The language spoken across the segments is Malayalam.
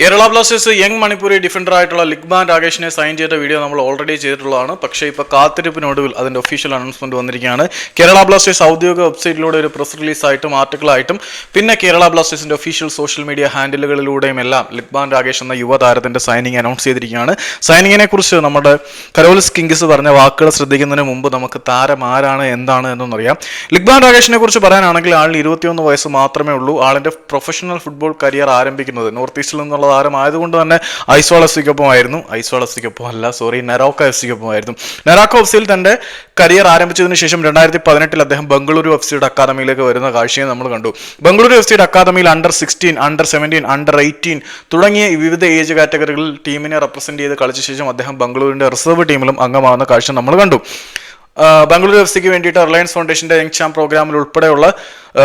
Kerala Blasters young Manipuri defender ആയിട്ടുള്ള ലിഗ്ബാൻ രാകേഷിനെ സൈൻ ചെയ്ത വീഡിയോ നമ്മൾ ഓൾറെഡി ചെയ്തിട്ടുള്ളതാണ്. പക്ഷേ ഇപ്പോൾ കാത്തിരിപ്പിനൊടുവിൽ അതിന്റെ ഒഫീഷ്യൽ അനൗൺസ്മെന്റ് വന്നിരിക്കുകയാണ്. കേരള ബ്ലാസ്റ്റേഴ്സ് ഔദ്യോഗിക വെബ്സൈറ്റിലൂടെ ഒരു പ്രസ് റിലീസായിട്ടും ആർട്ടിക്കിളായിട്ടും പിന്നെ കേരള ബ്ലാസ്റ്റേഴ്സിന്റെ ഒഫീഷ്യൽ സോഷ്യൽ മീഡിയ ഹാൻഡിലുകളിലൂടെയും എല്ലാം ലിഗ്ബാൻ രാകേഷ് എന്ന യുവതാരത്തിന്റെ സൈനിങ് അനൗൺസ് ചെയ്തിരിക്കുകയാണ്. സൈനിങ്ങിനെ കുറിച്ച് നമ്മുടെ കരോലിസ് കിങ്സ് പറഞ്ഞ വാക്കുകൾ ശ്രദ്ധിക്കുന്നതിന് മുമ്പ് നമുക്ക് താരം ആരാണ് എന്താണ് എന്നൊന്നറിയാം ലിഗ്ബാൻ രാകേഷിനെ കുറിച്ച് പറയാനാണെങ്കിൽ ആളിന് ഇരുപത്തിയൊന്ന് വയസ്സ് മാത്രമേ ഉള്ളൂ. ആളിന്റെ പ്രൊഫഷണൽ ഫുട്ബോൾ കരിയർ ആരംഭിക്കുന്നത് നോർത്ത് ഈസ്റ്റിൽ നിന്നുള്ള താരം ആയതുകൊണ്ട് തന്നെ ഐസ്വാൾ എഫ് സിക്കൊപ്പമായിരുന്നു ഐസ്വാൾ എഫ് സിക്കൊപ്പം അല്ല സോറി നെറോക്ക എഫ് സിക്കൊപ്പമായിരുന്നു നെറാക്കോ എഫ് സിയിൽ തന്റെ കരിയർ ആരംഭിച്ചതിന് ശേഷം രണ്ടായിരത്തി പതിനെട്ടിൽ അദ്ദേഹം ബംഗളൂരു എഫ് സിയുടെ അക്കാദമിയിലേക്ക് വരുന്ന കാഴ്ചയെ നമ്മൾ കണ്ടു. ബംഗളൂരു എഫ് സിയുടെ അക്കാദമിയിൽ under sixteen under seventeen under eighteen തുടങ്ങിയ വിവിധ ഏജ് കാറ്റഗറികളിൽ ടീമിനെ റെപ്രസെന്റ് ചെയ്ത് കളിച്ച ശേഷം അദ്ദേഹം ബംഗളൂരിന്റെ റിസർവ് ടീമിലും അംഗമാകുന്ന കാഴ്ച നമ്മൾ കണ്ടു. ആ, ബംഗളൂരു എഫ് സിക്ക് വേണ്ടിയിട്ട് റിലയൻസ് ഫൗണ്ടേഷന്റെ യങ് ചാം പ്രോഗ്രാമിൽ ഉൾപ്പെടെയുള്ള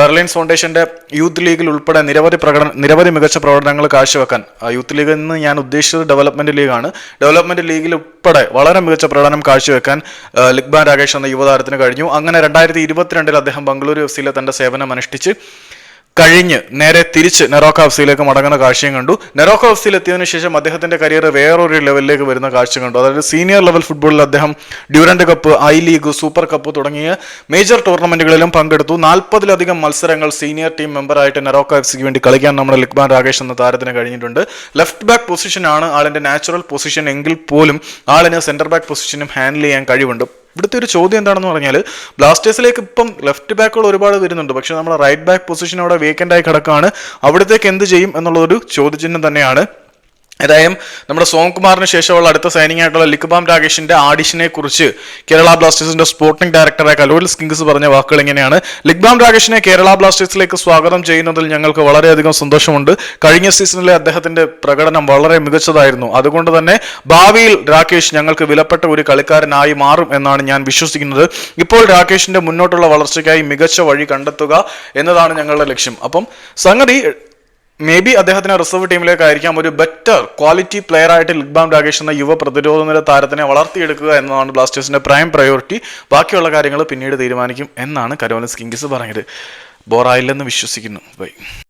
റിലയൻസ് ഫൗണ്ടേഷന്റെ യൂത്ത് ലീഗിൽ ഉൾപ്പെടെ നിരവധി പ്രകടന നിരവധി മികച്ച പ്രകടനങ്ങൾ കാഴ്ചവെക്കാൻ യൂത്ത് ലീഗ് എന്ന് ഞാൻ ഉദ്ദേശിച്ചത് ഡെവലപ്മെന്റ് ലീഗാണ്. ഡെവലപ്മെന്റ് ലീഗിൽ ഉൾപ്പെടെ വളരെ മികച്ച പ്രകടനം കാഴ്ചവെക്കാൻ ലിഗ്ബാൻ രാകേഷ് എന്ന യുവതാരത്തിന് കഴിഞ്ഞു. അങ്ങനെ രണ്ടായിരത്തി ഇരുപത്തിരണ്ടിൽ അദ്ദേഹം ബംഗളൂരു എഫ് സിയിലെ തന്റെ സേവനം അനുഷ്ഠിച്ച് കഴിഞ്ഞ് നേരെ തിരിച്ച് നെറോക്ക എഫ്സിയിലേക്ക് മടങ്ങുന്ന കാഴ്ചയും കണ്ടു. നെറോക്ക എഫ്സിയിൽ എത്തിയതിനു ശേഷം അദ്ദേഹത്തിന്റെ കരിയർ വേറൊരു ലെവലിലേക്ക് വരുന്ന കാഴ്ച കണ്ടു. അതായത് സീനിയർ ലെവൽ ഫുട്ബോളിൽ അദ്ദേഹം Durand cup I league super cup തുടങ്ങിയ മേജർ ടൂർണമെന്റുകളിലും പങ്കെടുത്തു. നാൽപ്പതിലധികം മത്സരങ്ങൾ സീനിയർ ടീം മെമ്പറായിട്ട് നെറോക്ക എഫ് സിക്ക് വേണ്ടി കളിക്കാൻ നമ്മുടെ ലിക്ബാൻ രാകേഷ് എന്ന താരത്തിന് കഴിഞ്ഞിട്ടുണ്ട്. ലെഫ്റ്റ് ബാക്ക് പൊസിഷനാണ് ആളിന്റെ നാച്ചുറൽ പൊസിഷൻ എങ്കിൽ പോലും ആളിന് സെന്റർ ബാക്ക് പൊസിഷനും ഹാൻഡിൽ ചെയ്യാൻ കഴിവുണ്ട്. ഇവിടുത്തെ ഒരു ചോദ്യം എന്താണെന്ന് പറഞ്ഞാൽ ബ്ലാസ്റ്റേഴ്സിലേക്ക് ഇപ്പം ലെഫ്റ്റ് ബാക്കുകൾ ഒരുപാട് വരുന്നുണ്ട്. പക്ഷേ നമ്മൾ റൈറ്റ് ബാക്ക് പൊസിഷൻ അവിടെ വേക്കന്റായി കിടക്കുകയാണ് അവിടത്തേക്ക് എന്ത് ചെയ്യും എന്നുള്ളൊരു ചോദ്യചിഹ്നം തന്നെയാണ്. ഏതായാലും നമ്മുടെ സോം കുമാറിന് ശേഷമുള്ള അടുത്ത സൈനിങ് ആയിട്ടുള്ള ലിക്ബാം രാകേഷിന്റെ ആഡിഷനെ കുറിച്ച് കേരള ബ്ലാസ്റ്റേഴ്സിന്റെ സ്പോർട്ടിംഗ് ഡയറക്ടറായ കലോൽ സ്കിങ്സ് പറഞ്ഞ വാക്കുകൾ ഇങ്ങനെയാണ്. ലിക്ബാം രാകേഷിനെ കേരള ബ്ലാസ്റ്റേഴ്സിലേക്ക് സ്വാഗതം ചെയ്യുന്നതിൽ ഞങ്ങൾക്ക് വളരെയധികം സന്തോഷമുണ്ട്. കഴിഞ്ഞ സീസണിലെ അദ്ദേഹത്തിന്റെ പ്രകടനം വളരെ മികച്ചതായിരുന്നു. അതുകൊണ്ട് തന്നെ ഭാവിയിൽ രാകേഷ് ഞങ്ങൾക്ക് വിലപ്പെട്ട ഒരു കളിക്കാരനായി മാറും എന്നാണ് ഞാൻ വിശ്വസിക്കുന്നത്. ഇപ്പോൾ രാകേഷിന്റെ മുന്നോട്ടുള്ള വളർച്ചയ്ക്കായി മികച്ച വഴി കണ്ടെത്തുക എന്നതാണ് ഞങ്ങളുടെ ലക്ഷ്യം. അപ്പം സംഗതി മേ ബി അദ്ദേഹത്തിന് റിസർവ് ടീമിലേക്കായിരിക്കാം ഒരു ബെറ്റർ ക്വാളിറ്റി പ്ലെയർ ആയിട്ട് ലിഗ്ബാം രാകേഷ് എന്ന യുവ പ്രതിരോധ നില താരത്തിനെ വളർത്തിയെടുക്കുക എന്നതാണ് ബ്ലാസ്റ്റേഴ്സിന്റെ പ്രൈം പ്രയോറിറ്റി ബാക്കിയുള്ള കാര്യങ്ങൾ പിന്നീട് തീരുമാനിക്കും എന്നാണ് കരോനസ് കിങ്സ് പറഞ്ഞത്. ബോറായില്ലെന്ന് വിശ്വസിക്കുന്നു. ബൈ